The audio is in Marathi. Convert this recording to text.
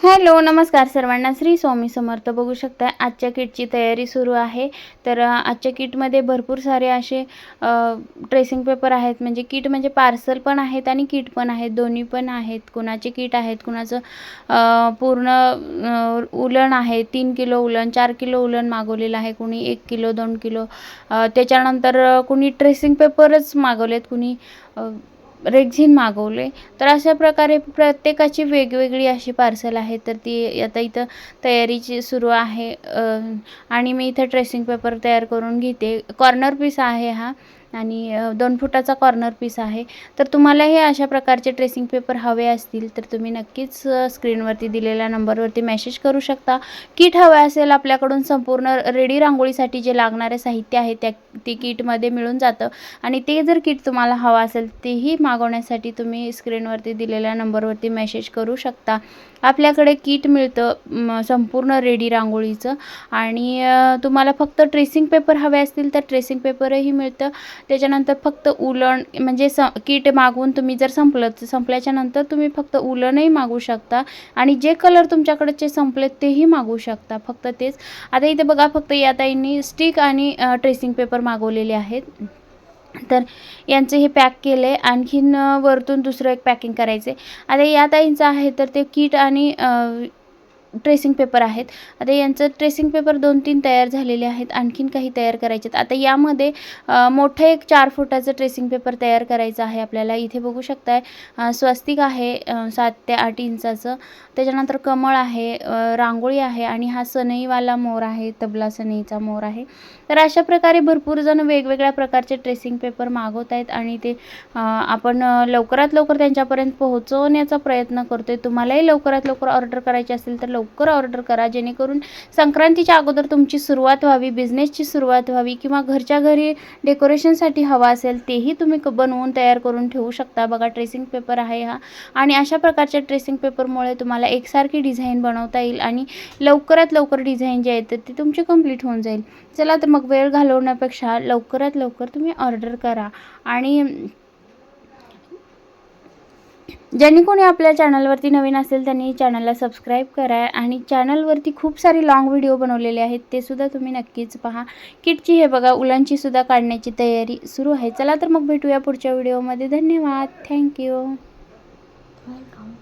हॅलो नमस्कार सर्वांना. श्री स्वामी समर्थ बघू शकता आजच्या किटची तयारी सुरू आहे. तर आजच्या किटमध्ये भरपूर सारे असे ट्रेसिंग पेपर आहेत. म्हणजे किट म्हणजे पार्सल पण आहेत आणि किट पण आहेत. दोन्ही पण आहेत. कुणाचे किट आहेत कुणाचं पूर्ण उलण उलन आहे. तीन किलो उलन चार किलो उलन मागवलेलं आहे. कुणी एक किलो दोन किलो. त्याच्यानंतर कुणी ट्रेसिंग पेपरच मागवलेत. कुणी रेग्झिन मागवले. तर अशा प्रकारे प्रत्येकाची वेगवेगळी अशी पार्सल आहे. तर ती आता इथं तयारीची सुरू आहे. आणि मी इथं ट्रेसिंग पेपर तयार करून घेते. कॉर्नर पीस आहे हा. आणि दोन फुटाचा कॉर्नर पीस आहे. तर तुम्हालाही अशा प्रकारचे ट्रेसिंग पेपर हवे असतील तर तुम्ही नक्कीच स्क्रीनवरती दिलेल्या नंबरवरती मेसेज करू शकता. किट हवे असेल आपल्याकडून संपूर्ण रेडी रांगोळीसाठी जे लागणारे साहित्य आहे त्या ते किटमध्ये मिळून जातं. आणि ते जर किट तुम्हाला हवं असेल तेही मागवण्यासाठी तुम्ही स्क्रीनवरती दिलेल्या नंबरवरती मेसेज करू शकता. आपल्याकडे किट मिळतं संपूर्ण रेडी रांगोळीचं. आणि तुम्हाला फक्त ट्रेसिंग पेपर हवे असतील तर ट्रेसिंग पेपरही मिळतं. त्याच्यानंतर फक्त उलण म्हणजे स किट मागून तुम्ही जर संपलं संपल्याच्या नंतर तुम्ही फक्त उलणही मागू शकता आणि जे कलर तुमच्याकडचे संपलेत तेही मागवू शकता फक्त तेच. आता इथे बघा फक्त या ताईंनी स्टिक आणि ट्रेसिंग पेपर मागवलेले आहेत. तर यांचे हे पॅक केले आणखीन वरतून दुसरं एक पॅकिंग करायचे. आता या ताईंचं आहे तर ते किट आणि ट्रेसिंग पेपर आहेत. आता यांचं ट्रेसिंग पेपर दोन तीन तयार झालेले आहेत. आणखीन काही तयार करायचे आहेत. आता यामध्ये मोठं एक चार फुटाचं ट्रेसिंग पेपर तयार करायचं आहे आपल्याला. इथे बघू शकताय स्वस्तिक आहे सात ते आठ इंचाचं. त्याच्यानंतर कमळ आहे रांगोळी आहे आणि हा सनईवाला मोर आहे तबला सनईचा मोर आहे. तर अशा प्रकारे भरपूर जण वेगवेगळ्या प्रकारचे ट्रेसिंग पेपर मागवत आहेत आणि ते आपण लवकरात लवकर त्यांच्यापर्यंत पोहोचवण्याचा प्रयत्न करतोय. तुम्हालाही लवकरात लवकर ऑर्डर करायची असेल तर लवकर लवकर ऑर्डर करा जेणेकरून संक्रांतीच्या अगोदर तुमची सुरुवात व्हावी बिझनेसची सुरुवात व्हावी किंवा घरच्या घरी डेकोरेशनसाठी हवा असेल तेही तुम्ही क- बनवून तयार करून ठेवू शकता. बघा ट्रेसिंग पेपर आहे हा. आणि अशा प्रकारच्या ट्रेसिंग पेपरमुळे तुम्हाला एकसारखी डिझाईन बनवता येईल आणि लवकरात लवकर डिझाईन जे आहे ते ती तुमची कंप्लीट होऊन जाईल. चला तर मग वेळ घालवण्यापेक्षा लवकरात लवकर तुम्ही ऑर्डर करा. आणि ज्यांनी कोणी आपल्या चॅनलवरती नवीन असेल त्यांनी चॅनलला सबस्क्राईब करा आणि चॅनलवरती खूप सारे लाँग व्हिडिओ बनवलेले आहेत ते सुद्धा तुम्ही नक्कीच पहा. किटची हे बघा उलांची सुद्धा काढण्याची तयारी सुरू आहे. चला तर मग भेटूया पुढच्या व्हिडिओमध्ये धन्यवाद. Thank you welcome